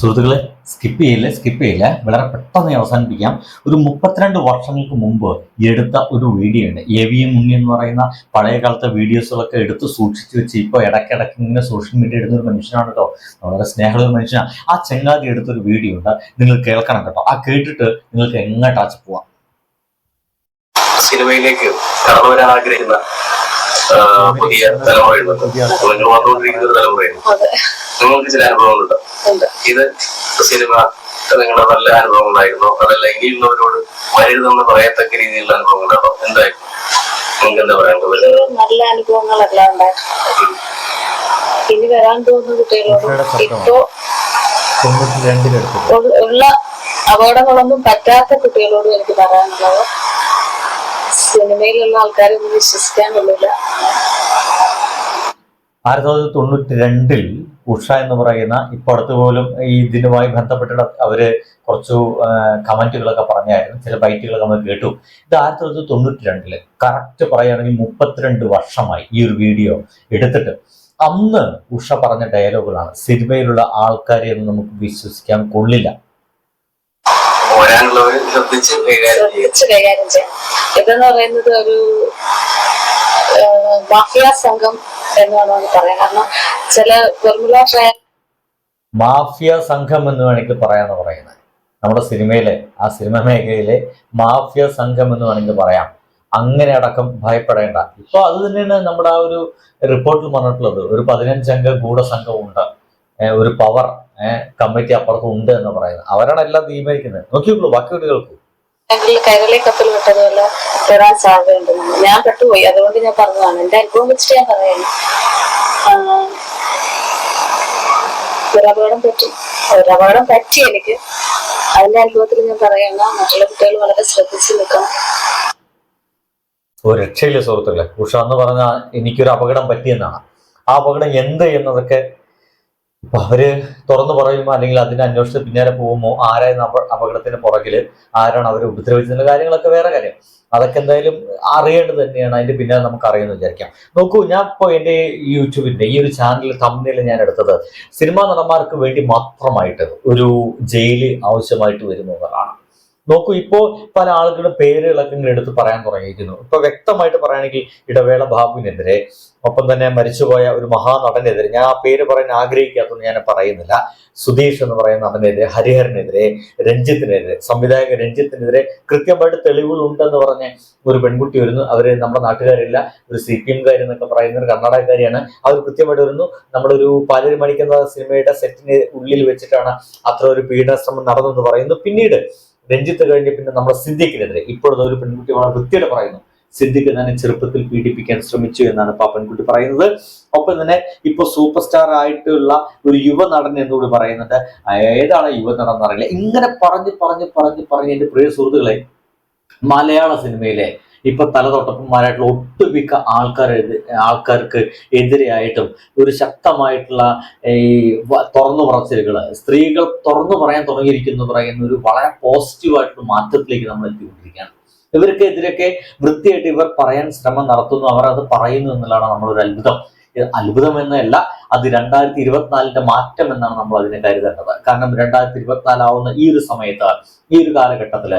സുഹൃത്തുക്കളെ സ്കിപ്പ് ചെയ്യില്ല സ്കിപ്പ് ചെയ്യില്ല. വളരെ പെട്ടെന്ന് അവസാനിപ്പിക്കാം. ഒരു മുപ്പത്തിരണ്ട് വർഷങ്ങൾക്ക് മുമ്പ് എടുത്ത ഒരു വീഡിയോ ഉണ്ട് എ വി എം മുങ്ങി എന്ന് പറയുന്ന പഴയ കാലത്തെ വീഡിയോസുകളൊക്കെ എടുത്ത് സൂക്ഷിച്ചു വെച്ച് ഇപ്പോൾ ഇടയ്ക്കിടയ്ക്ക് ഇങ്ങനെ സോഷ്യൽ മീഡിയ എടുത്ത ഒരു മനുഷ്യനാണ് കേട്ടോ. വളരെ സ്നേഹമുള്ള ഒരു മനുഷ്യനാണ്. ആ ചെങ്ങാതി എടുത്തൊരു വീഡിയോ ഉണ്ട്. നിങ്ങൾ കേൾക്കണം കേട്ടോ. ആ കേട്ടിട്ട് നിങ്ങൾക്ക് എങ്ങോട്ടാച്ച് പോവാം. സിനിമയിലേക്ക് കടന്നു വരാൻ ആഗ്രഹിക്കുന്ന പുതിയ തലമുറയുണ്ട് നിങ്ങൾ നിങ്ങൾക്ക് ചില അനുഭവങ്ങളുണ്ട്. ഉണ്ട്. ഇത് സിനിമ നിങ്ങളുടെ നല്ല അനുഭവങ്ങളായിരുന്നോ. അതല്ല ഇനിയുള്ളവരോട് വരരുതെന്ന് പറയത്തക്ക രീതിയിലുള്ള അനുഭവങ്ങളാണോ എന്തായിരുന്നു നിങ്ങൾക്ക് എന്താ പറയാനുള്ളത് നല്ല അനുഭവങ്ങളെല്ലാം ഉണ്ടായിട്ടുണ്ട് ഇനി വരാൻ പോകുന്ന കുട്ടികളോട് ഇപ്പോ ഉള്ള- ഉള്ള അപകടങ്ങളൊന്നും പറ്റാത്ത കുട്ടികളോട് എനിക്ക് പറയാനുള്ളത്. സിനിമയിലുള്ള ആൾക്കാരെ ഒന്നും വിശ്വസിക്കാൻ കൊള്ളില്ല. ആയിരത്തി തൊള്ളായിരത്തി തൊണ്ണൂറ്റി രണ്ടിൽ ഉഷ എന്ന് പറയുന്ന ഇപ്പൊ അടുത്ത് പോലും ഈ ഇതിനുമായി ബന്ധപ്പെട്ടിട്ട് അവർ കുറച്ചു കമന്റുകളൊക്കെ പറഞ്ഞായിരുന്നു. ചില ബൈറ്റുകളൊക്കെ നമ്മൾ കേട്ടു. ഇത് ആയിരത്തി തൊള്ളായിരത്തി തൊണ്ണൂറ്റി രണ്ടിൽ കറക്റ്റ് പറയുകയാണെങ്കിൽ മുപ്പത്തിരണ്ട് വർഷമായി ഈ ഒരു വീഡിയോ എടുത്തിട്ട്. അന്ന് ഉഷ പറഞ്ഞ ഡയലോഗുകളാണ്. സിനിമയിലുള്ള ആൾക്കാരെ ഒന്നും നമുക്ക് വിശ്വസിക്കാൻ കൊള്ളില്ല. ശ്രദ്ധിച്ച് കൈകാര്യം ചെയ്യാം ഇതെന്ന് പറയുന്നത് ഒരു മാഫിയ സംഘം എന്നാണ് വേണമെങ്കിൽ പറയാം കാരണം ചില മാഫിയ സംഘം എന്ന് വേണമെങ്കിൽ പറയാന്ന് പറയുന്നത്. നമ്മുടെ സിനിമയിലെ ആ സിനിമ മേഖലയിലെ മാഫിയ സംഘം എന്ന് വേണമെങ്കിൽ പറയാം. അങ്ങനെ അടക്കം ഭയപ്പെടേണ്ട. ഇപ്പൊ അത് തന്നെയാണ് നമ്മുടെ ആ ഒരു റിപ്പോർട്ടിൽ പറഞ്ഞിട്ടുള്ളത്. ഒരു പതിനഞ്ചംഗ ഗൂഢസംഘമുണ്ട്. ഒരു പവർ കമ്മിറ്റി അപ്പുറത്ത് ഉണ്ട് എന്ന് പറയുന്നത്. അവരാണ് എല്ലാം തീരുമാനിക്കുന്നത് നോക്കിയോളൂ ബാക്കി കുട്ടികൾക്ക് കൈരളി കപ്പൽ വിട്ടതുപോലെ വരാൻ സാധ്യതയുണ്ടെന്ന് ഞാൻ പെട്ടുപോയി. അതുകൊണ്ട് ഞാൻ പറഞ്ഞതാണ്. എന്റെ അനുഭവം വെച്ചിട്ട് ഞാൻ പറയുന്നു ആഹ് ഒരു അപകടം പറ്റി. ഒരപകടം പറ്റി എനിക്ക്. അതിന്റെ അനുഭവത്തിൽ ഞാൻ പറയുന്ന മറ്റുള്ള കുട്ടികൾ വളരെ ശ്രദ്ധിച്ചു നിൽക്കണം. ഒരു രക്ഷയില്ല സുഹൃത്തുക്കളെ? ഉഷ എന്ന് പറഞ്ഞാൽ എനിക്കൊരു അപകടം പറ്റിയെന്നാണ്. ആ അപകടം എന്ത് എന്നതൊക്കെ ഇപ്പൊ അവർ തുറന്നു പറയുമോ അല്ലെങ്കിൽ അതിനെ അന്വേഷിച്ച് പിന്നാലെ പോകുമോ ആരായിരുന്നു അപ അപകടത്തിന് പുറകിൽ? ആരാണ് അവരെ ഉപദ്രവിച്ചതിന്റെ കാര്യങ്ങളൊക്കെ വേറെ കാര്യം. അതൊക്കെ എന്തായാലും അറിയേണ്ടത് തന്നെയാണ്. അതിന്റെ പിന്നാലെ നമുക്ക് അറിയുമെന്ന് വിചാരിക്കാം. നോക്കൂ ഞാൻ ഇപ്പോൾ എന്റെ ഈ യൂട്യൂബിന്റെ ഈ ഒരു ചാനൽ തമ്മിൽ ഞാൻ എടുത്തത് സിനിമാ നടന്മാർക്ക് വേണ്ടി മാത്രമായിട്ട് ഒരു ജയിൽ ആവശ്യമായിട്ട് വരുന്നതാണ് നോക്കൂ ഇപ്പോ പല ആളുകളുടെ പേരുകളൊക്കെ ഇങ്ങനെ എടുത്ത് പറയാൻ തുടങ്ങിയിരിക്കുന്നു. ഇപ്പൊ വ്യക്തമായിട്ട് പറയുകയാണെങ്കിൽ ഇടവേള ബാബുവിനെതിരെ ഒപ്പം തന്നെ മരിച്ചുപോയ ഒരു മഹാനടനെതിരെ ഞാൻ ആ പേര് പറയാൻ ആഗ്രഹിക്കാത്തതുകൊണ്ട് ഞാൻ പറയുന്നില്ല. സുധീഷ് എന്ന് പറയുന്ന നടനെതിരെ ഹരിഹരനെതിരെ രഞ്ജിത്തിനെതിരെ സംവിധായക രഞ്ജിത്തിനെതിരെ കൃത്യമായിട്ട് തെളിവുകളുണ്ടെന്ന് പറഞ്ഞ് ഒരു പെൺകുട്ടി വരുന്നു. അവർ നമ്മുടെ നാട്ടുകാരില്ല ഒരു സി പി എംകാരി എന്നൊക്കെ പറയുന്ന ഒരു കർണാടകക്കാരിയാണ് അവർ കൃത്യമായിട്ട് വരുന്നു. നമ്മുടെ ഒരു പാലരി മണിക്കുന്ന സിനിമയുടെ സെറ്റിന് ഉള്ളിൽ വെച്ചിട്ടാണ് അത്ര ഒരു പീഡന ശ്രമം നടന്നെന്ന് പറയുന്നു. പിന്നീട് രഞ്ജിത്ത് കഴിഞ്ഞ് പിന്നെ നമ്മുടെ സിദ്ദിഖിനെതിരെ. ഇപ്പോഴത്തെ ഒരു പെൺകുട്ടി വളരെ വൃത്തിയോടെ പറയുന്നു. സിദ്ദിഖ് തന്നെ ചെറുപ്പത്തിൽ പീഡിപ്പിക്കാൻ ശ്രമിച്ചു എന്നാണ് പെൺകുട്ടി പറയുന്നത്. ഒപ്പം തന്നെ ഇപ്പൊ സൂപ്പർ സ്റ്റാർ ആയിട്ടുള്ള ഒരു യുവനടൻ എന്നുകൂടി പറയുന്നുണ്ട്. ഏതാണ് യുവ നടൻ എന്നറിയില്ല ഇങ്ങനെ പറഞ്ഞ് പറഞ്ഞ് പറഞ്ഞ് പറഞ്ഞ് എന്റെ പ്രിയ സുഹൃത്തുക്കളെ മലയാള സിനിമയിലെ ഇപ്പൊ തല തൊട്ടപ്പന്മാരായിട്ടുള്ള ഒട്ടുമിക്ക ആൾക്കാർ ആൾക്കാർക്ക് എതിരെയായിട്ടും ഒരു ശക്തമായിട്ടുള്ള ഈ തുറന്നു പറച്ചിലുകൾ സ്ത്രീകൾ തുറന്നു പറയാൻ തുടങ്ങിയിരിക്കുന്നു പറയുന്ന ഒരു വളരെ പോസിറ്റീവായിട്ടുള്ള മാറ്റത്തിലേക്ക് നമ്മൾ എത്തിക്കൊണ്ടിരിക്കുകയാണ്. ഇവർക്കെതിരൊക്കെ വൃത്തിയായിട്ട് ഇവർ പറയാൻ ശ്രമം നടത്തുന്നു അവർ അത് പറയുന്നു എന്നുള്ളതാണ് നമ്മളൊരു അത്ഭുതം. ഇത് അത്ഭുതം എന്നല്ല അത് രണ്ടായിരത്തി ഇരുപത്തിനാലിന്റെ മാറ്റം എന്നാണ് നമ്മൾ അതിനെ കരുതേണ്ടത്. കാരണം രണ്ടായിരത്തി ഇരുപത്തിനാലാവുന്ന ഈ ഒരു സമയത്ത് ഈ ഒരു കാലഘട്ടത്തിൽ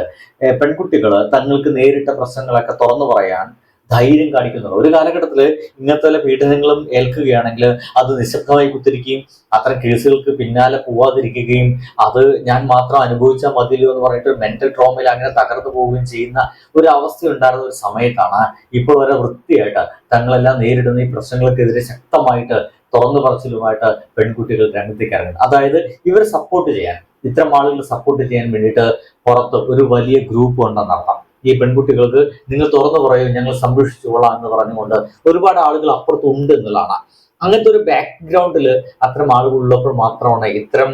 പെൺകുട്ടികൾ തങ്ങൾക്ക് നേരിട്ട പ്രശ്നങ്ങളൊക്കെ തുറന്നു പറയാൻ ധൈര്യം കാണിക്കുന്നത് ഒരു കാലഘട്ടത്തിൽ ഇങ്ങനത്തെ വല്ല പീഡനങ്ങളും ഏൽക്കുകയാണെങ്കിൽ അത് നിശബ്ദമായി കുത്തിരിക്കുകയും അത്തരം കേസുകൾക്ക് പിന്നാലെ പോവാതിരിക്കുകയും അത് ഞാൻ മാത്രം അനുഭവിച്ചാൽ മതിയല്ലോ എന്ന് പറഞ്ഞിട്ട് മെന്റൽ ട്രോമയിൽ അങ്ങനെ തകർന്നു പോവുകയും ചെയ്യുന്ന ഒരു അവസ്ഥ ഉണ്ടായിരുന്ന ഒരു സമയത്താണ് ഇപ്പോൾ വരെ വൃത്തിയായിട്ട് തങ്ങളെല്ലാം നേരിടുന്ന ഈ പ്രശ്നങ്ങൾക്കെതിരെ ശക്തമായിട്ട് തുറന്നു പറച്ചിലുമായിട്ട് പെൺകുട്ടികൾ രംഗത്തേക്ക് അതായത് ഇവരെ സപ്പോർട്ട് ചെയ്യാൻ ഇത്തരം ആളുകൾ സപ്പോർട്ട് ചെയ്യാൻ വേണ്ടിയിട്ട് പുറത്ത് ഒരു വലിയ ഗ്രൂപ്പ് ഉണ്ടെന്ന് അർത്ഥം ഈ പെൺകുട്ടികൾക്ക് നിങ്ങൾ തുറന്നു പറയൂ ഞങ്ങൾ സംരക്ഷിച്ചോളാം എന്ന് പറഞ്ഞുകൊണ്ട് ഒരുപാട് ആളുകൾ അപ്പുറത്തുണ്ട് എന്നുള്ളതാണ്. അങ്ങനത്തെ ഒരു ബാക്ക്ഗ്രൗണ്ടിൽ അത്തരം ആളുകളുള്ളപ്പോൾ മാത്രമാണ് ഇത്തരം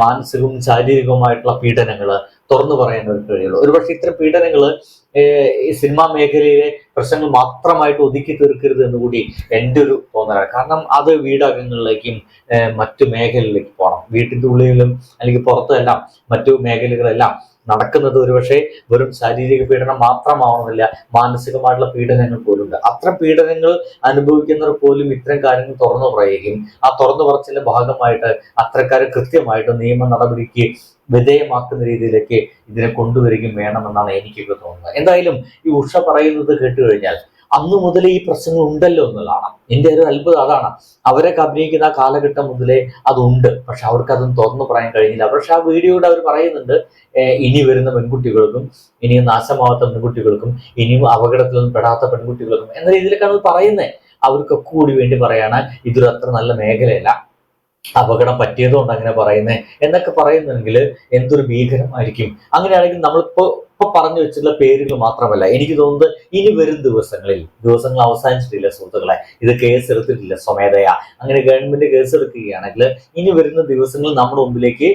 മാനസികവും ശാരീരികവുമായിട്ടുള്ള പീഡനങ്ങൾ തുറന്നു പറയാൻ ഒരു കഴിയുള്ളൂ. ഒരുപക്ഷെ ഇത്തരം പീഡനങ്ങൾ ഈ സിനിമാ മേഖലയിലെ പ്രശ്നങ്ങൾ മാത്രമായിട്ട് ഒതുക്കി തീർക്കരുത് എന്ന് കൂടി എന്റെ ഒരു തോന്നലാണ്. കാരണം അത് വീടകങ്ങളിലേക്കും മറ്റു മേഖലയിലേക്ക് പോകണം. വീട്ടിന്റെ ഉള്ളിലും അല്ലെങ്കിൽ പുറത്തുമെല്ലാം മറ്റു മേഖലകളെല്ലാം നടക്കുന്നത് ഒരുപക്ഷെ വെറും ശാരീരിക പീഡനം മാത്രമാവണമെന്നില്ല മാനസികമായിട്ടുള്ള പീഡനങ്ങൾ പോലുണ്ട്. അത്ര പീഡനങ്ങൾ അനുഭവിക്കുന്നവർ പോലും ഇത്തരം കാര്യങ്ങൾ തുറന്നു പറയുകയും ആ തുറന്നു പറച്ചിന്റെ ഭാഗമായിട്ട് അത്രക്കാർ കൃത്യമായിട്ട് നിയമ നടപടിക്ക് വിധേയമാക്കുന്ന രീതിയിലേക്ക് ഇതിനെ കൊണ്ടുവരികയും വേണമെന്നാണ് എനിക്കൊക്കെ തോന്നുന്നത്. എന്തായാലും ഈ ഉഷ പറയുന്നത് കേട്ട് കഴിഞ്ഞാൽ അന്നു മുതലേ ഈ പ്രശ്നങ്ങൾ ഉണ്ടല്ലോ എന്നുള്ളതാണ്. എന്റെ ഒരു അത്ഭുതം അതാണ്. അവരൊക്കെ അഭിനയിക്കുന്ന കാലഘട്ടം മുതലേ അതുണ്ട്. പക്ഷെ അവർക്ക് അതൊന്നും തുറന്നു പറയാൻ കഴിഞ്ഞില്ല. പക്ഷെ ആ വീഡിയോയുടെ അവർ പറയുന്നുണ്ട് ഇനി വരുന്ന പെൺകുട്ടികൾക്കും ഇനിയും നാശമാവാത്ത പെൺകുട്ടികൾക്കും ഇനിയും അപകടത്തിലൊന്നും പെടാത്ത പെൺകുട്ടികൾക്കും എന്ന രീതിയിലേക്കാണ് അത് പറയുന്നത് അവർക്കൊക്കെ കൂടി വേണ്ടി പറയാണ് ഇതൊരു അത്ര നല്ല മേഖലയല്ല. അപകടം പറ്റിയതുകൊണ്ട് അങ്ങനെ പറയുന്നത് എന്നൊക്കെ പറയുന്നെങ്കിൽ എന്തൊരു ഭീകരമായിരിക്കും. അങ്ങനെയാണെങ്കിൽ നമ്മളിപ്പോ ഇപ്പൊ പറഞ്ഞു വെച്ചിട്ടുള്ള പേരുകൾ മാത്രമല്ല. എനിക്ക് തോന്നുന്നത് ഇനി വരും ദിവസങ്ങളിൽ ദിവസങ്ങൾ അവസാനിച്ചിട്ടില്ല സുഹൃത്തുക്കളെ. ഇത് കേസ് എടുത്തിട്ടില്ല സ്വമേധയാ. അങ്ങനെ ഗവൺമെന്റ് കേസ് എടുക്കുകയാണെങ്കിൽ ഇനി വരുന്ന ദിവസങ്ങളിൽ നമ്മുടെ മുമ്പിലേക്ക്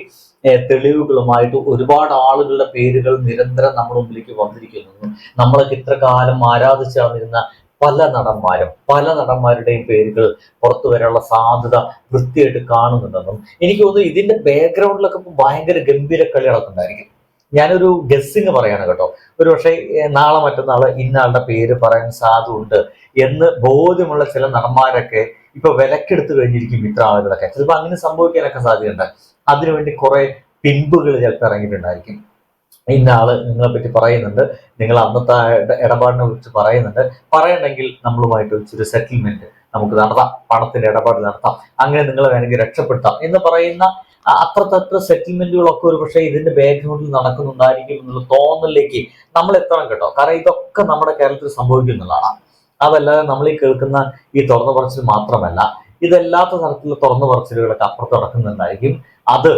തെളിവുകളുമായിട്ട് ഒരുപാട് ആളുകളുടെ പേരുകൾ നിരന്തരം നമ്മുടെ മുമ്പിലേക്ക് വന്നിരിക്കുന്നു. നമ്മളൊക്കെ ഇത്ര കാലം ആരാധിച്ചു നടന്നിരുന്ന പല നടന്മാരും പല നടന്മാരുടെയും പേരുകൾ പുറത്തു വരാനുള്ള സാധ്യത വൃത്തിയായിട്ട് കാണുന്നുണ്ടെന്നും എനിക്ക് തോന്നുന്നു ഇതിന്റെ ബാക്ക്ഗ്രൗണ്ടിലൊക്കെ ഭയങ്കര ഗംഭീര കളി നടക്കുന്നുണ്ടായിരിക്കും. ഞാനൊരു ഗസ്സിങ് പറയാണ് കേട്ടോ. ഒരു പക്ഷേ നാളെ മറ്റന്നാൾ ഇന്നാളുടെ പേര് പറയാൻ സാധുണ്ട് എന്ന് ബോധ്യമുള്ള ചില നടന്മാരൊക്കെ ഇപ്പൊ വിലക്കെടുത്ത് കഴിഞ്ഞിരിക്കും ഇത്ര ആളുകളൊക്കെ. ചിലപ്പോൾ അങ്ങനെ സംഭവിക്കാനൊക്കെ സാധ്യതയുണ്ട്. അതിനുവേണ്ടി കുറെ പിൻപുകൾ ചിലപ്പോൾ ഇറങ്ങിയിട്ടുണ്ടായിരിക്കും. ഇന്ന ആൾ നിങ്ങളെ പറ്റി പറയുന്നുണ്ട്. നിങ്ങൾ അന്നത്തെ ഇടപാടിനെ കുറിച്ച് പറയുന്നുണ്ട്. പറയണമെങ്കിൽ നമ്മളുമായിട്ട് ഒരു സെറ്റിൽമെന്റ് നമുക്ക് നടത്താം. പണത്തിന്റെ ഇടപാട് നടത്താം. അങ്ങനെ നിങ്ങളെ വേണമെങ്കിൽ രക്ഷപ്പെടുത്താം എന്ന് പറയുന്ന അത്രത്തത്ര സെറ്റിൽമെന്റുകളൊക്കെ ഒരു പക്ഷേ ഇതിന്റെ ബാക്ക്ഗ്രൗണ്ടിൽ നടക്കുന്നുണ്ടായിരിക്കും എന്നുള്ള തോന്നലിലേക്ക് നമ്മൾ എത്തണം കേട്ടോ. കാരണം ഇതൊക്കെ നമ്മുടെ കേരളത്തിൽ സംഭവിക്കുന്നതാണ് അതല്ലാതെ നമ്മൾ ഈ കേൾക്കുന്ന ഈ തുറന്നു പറച്ചിൽ മാത്രമല്ല ഇതല്ലാത്ത തരത്തിലുള്ള തുറന്നു പറച്ചിലുകളൊക്കെ അപ്പുറത്ത് നടക്കുന്നുണ്ടായിരിക്കും. അത്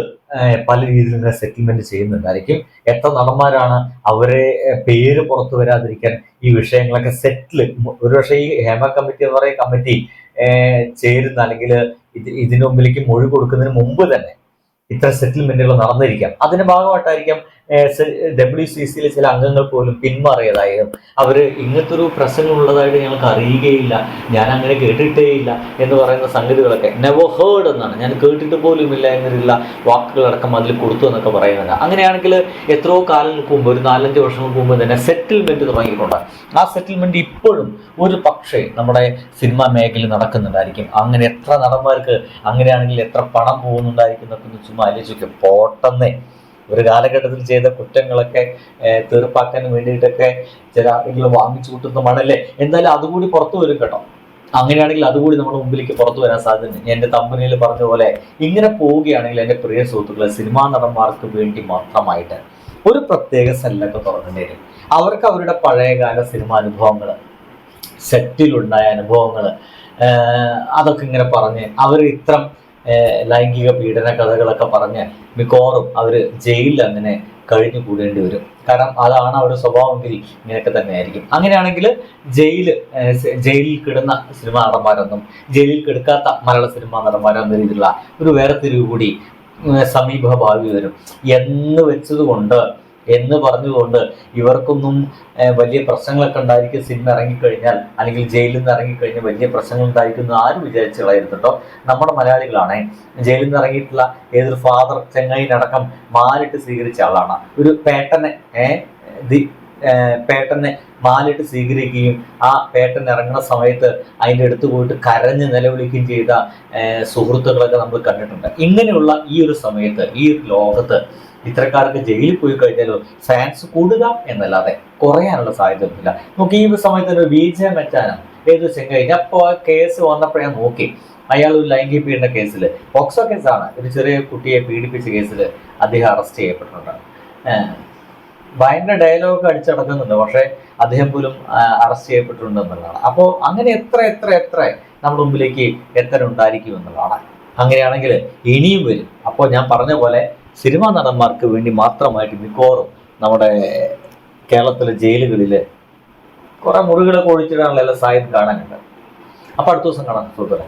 പല രീതിയിൽ ഇങ്ങനെ സെറ്റിൽമെന്റ് ചെയ്യുന്നുണ്ടായിരിക്കും. എത്ര നടന്മാരാണ് അവരെ പേര് പുറത്തു വരാതിരിക്കാൻ ഈ വിഷയങ്ങളൊക്കെ സെറ്റിൽ ഒരുപക്ഷെ ഈ ഹേമ കമ്മിറ്റി എന്ന് പറയുന്ന കമ്മിറ്റി ചേരുന്ന അല്ലെങ്കിൽ ഇത് ഇതിനു മുമ്പിലേക്ക് മൊഴി കൊടുക്കുന്നതിന് മുമ്പ് തന്നെ ഇത്തരം സെറ്റിൽമെന്റുകൾ നടന്നിരിക്കാം. അതിന്റെ ഭാഗമായിട്ടായിരിക്കാം ഡബ്ല്യു സി സിയിലെ ചില അംഗങ്ങൾ പോലും പിന്മാറിയതായിരുന്നു അവർ ഇങ്ങനത്തെ ഒരു പ്രശ്നങ്ങൾ ഉള്ളതായിട്ട് ഞങ്ങൾക്ക് അറിയുകയില്ല. ഞാൻ അങ്ങനെ കേട്ടിട്ടേ ഇല്ല എന്ന് പറയുന്ന സംഗതികളൊക്കെ നെവർ ഹേർഡ് എന്നാണ്. ഞാൻ കേട്ടിട്ട് പോലും ഇല്ല എന്നുള്ള വാക്കുകളടക്കം അതിൽ കൊടുത്തു എന്നൊക്കെ പറയുന്നത് അങ്ങനെയാണെങ്കിൽ എത്രയോ കാലങ്ങൾക്ക് മുമ്പ് ഒരു നാലഞ്ച് വർഷങ്ങൾക്ക് മുമ്പ് തന്നെ സെറ്റിൽമെന്റ് തുടങ്ങിയിട്ടുണ്ട്. ആ സെറ്റിൽമെന്റ് ഇപ്പോഴും ഒരു പക്ഷേ നമ്മുടെ സിനിമാ മേഖലയിൽ നടക്കുന്നുണ്ടായിരിക്കും. അങ്ങനെ എത്ര നടന്മാർക്ക് അങ്ങനെയാണെങ്കിൽ എത്ര പണം പോകുന്നുണ്ടായിരിക്കും എന്നൊക്കെ ചുമ്മാ ആലോചിക്കും. പോട്ടെന്നേ. ഒരു കാലഘട്ടത്തിൽ ചെയ്ത കുറ്റങ്ങളൊക്കെ തീർപ്പാക്കാൻ വേണ്ടിയിട്ടൊക്കെ ചില ആളുകൾ വാങ്ങിച്ചു കൂട്ടുന്നതുമാണല്ലേ? എന്തായാലും അതുകൂടി പുറത്തു വരും കേട്ടോ. അങ്ങനെയാണെങ്കിൽ അതുകൂടി നമ്മുടെ മുമ്പിലേക്ക് പുറത്തു വരാൻ സാധ്യതയുണ്ട്. എന്റെ തമ്പനിയിൽ പറഞ്ഞ പോലെ ഇങ്ങനെ പോവുകയാണെങ്കിൽ എന്റെ പ്രിയ സുഹൃത്തുക്കളെ സിനിമാ നടന്മാർക്ക് വേണ്ടി മാത്രമായിട്ട് ഒരു പ്രത്യേക സെല്ലൊക്കെ തുറക്കേണ്ടി വരും. അവർക്ക് അവരുടെ പഴയകാല സിനിമാ അനുഭവങ്ങൾ സെറ്റിലുണ്ടായ അനുഭവങ്ങൾ അതൊക്കെ ഇങ്ങനെ പറഞ്ഞ് അവർ ഇത്രം ലൈംഗിക പീഡന കഥകളൊക്കെ പറഞ്ഞ് മിക്കവാറും അവർ ജയിലിൽ അങ്ങനെ കഴിഞ്ഞു കൂടേണ്ടി വരും. കാരണം അതാണ് അവരുടെ സ്വഭാവമെങ്കിൽ ഇങ്ങനെയൊക്കെ തന്നെ ആയിരിക്കും അങ്ങനെയാണെങ്കിൽ ജയിൽ ജയിലിൽ കിടന്ന സിനിമാ നടന്മാരൊന്നും ജയിലിൽ കിടക്കാത്ത മലയാള സിനിമാ നടന്മാരെന്ന രീതിയിലുള്ള ഒരു വേർതിരിവ് കൂടി സമീപ ഭാവി വരും. എന്ന് വെച്ചതുകൊണ്ട് എന്ന് പറഞ്ഞുകൊണ്ട് ഇവർക്കൊന്നും വലിയ പ്രശ്നങ്ങളൊക്കെ ഉണ്ടായിരിക്കും സിനിമ ഇറങ്ങിക്കഴിഞ്ഞാൽ അല്ലെങ്കിൽ ജയിലിൽ നിന്ന് ഇറങ്ങിക്കഴിഞ്ഞാൽ വലിയ പ്രശ്നങ്ങൾ ഉണ്ടായിരിക്കും എന്ന് ആരും വിചാരിച്ചു നമ്മുടെ മലയാളികളാണ് ജയിലിൽ നിന്ന് ഇറങ്ങിയിട്ടുള്ള ഏതൊരു ഫാദർ ചെങ്ങൈനടക്കം മാലിട്ട് സ്വീകരിച്ച ആളാണ്. ഒരു പേട്ടനെ ഏഹ് പേട്ടനെ മാലിട്ട് സ്വീകരിക്കുകയും ആ പേട്ടൻ ഇറങ്ങുന്ന സമയത്ത് അതിന്റെ അടുത്ത് പോയിട്ട് കരഞ്ഞ് നിലവിളിക്കുകയും ചെയ്ത സുഹൃത്തുക്കളൊക്കെ നമ്മൾ കണ്ടിട്ടുണ്ട്. ഇങ്ങനെയുള്ള ഈ ഒരു സമയത്ത് ഈ ലോകത്ത് ഇത്തരക്കാർക്ക് ജയിലിൽ പോയി കഴിഞ്ഞാലോ ഫാൻസ് കൂടുക എന്നല്ലാതെ കുറയാനുള്ള സാധ്യതയൊന്നുമില്ല. നമുക്ക് ഈ സമയത്ത് ഒരു വിജയം വെച്ചാനും ഏത് ചെങ്ങായി ഞാൻ ആ കേസ് വന്നപ്പോഴേ നോക്കി. അയാൾ ഒരു ലൈംഗിക പീഡന കേസിൽ പോക്സോ കേസാണ്. ഒരു ചെറിയ കുട്ടിയെ പീഡിപ്പിച്ച കേസിൽ അദ്ദേഹം അറസ്റ്റ് ചെയ്യപ്പെട്ടിട്ടുണ്ട്. ഭയങ്കര ഡയലോഗ് അടിച്ചടക്കുന്നുണ്ട് പക്ഷേ അദ്ദേഹം പോലും അറസ്റ്റ് ചെയ്യപ്പെട്ടിട്ടുണ്ട് എന്നുള്ളതാണ്. അപ്പോൾ അങ്ങനെ എത്ര എത്ര എത്ര നമ്മുടെ മുമ്പിലേക്ക് എത്തനുണ്ടായിരിക്കും എന്നുള്ളതാണ്. അങ്ങനെയാണെങ്കിൽ ഇനിയും വരും. അപ്പോൾ ഞാൻ പറഞ്ഞ പോലെ സിനിമാ നടന്മാർക്ക് വേണ്ടി മാത്രമായിട്ട് മിക്കവാറും നമ്മുടെ കേരളത്തിലെ ജയിലുകളിൽ കുറെ മുറികളൊക്കെ ഒഴിച്ചിടാനുള്ള എല്ലാ കാണാനുണ്ട്. അപ്പോൾ അടുത്ത ദിവസം കാണാം സുഹൃത്തുക്കളെ.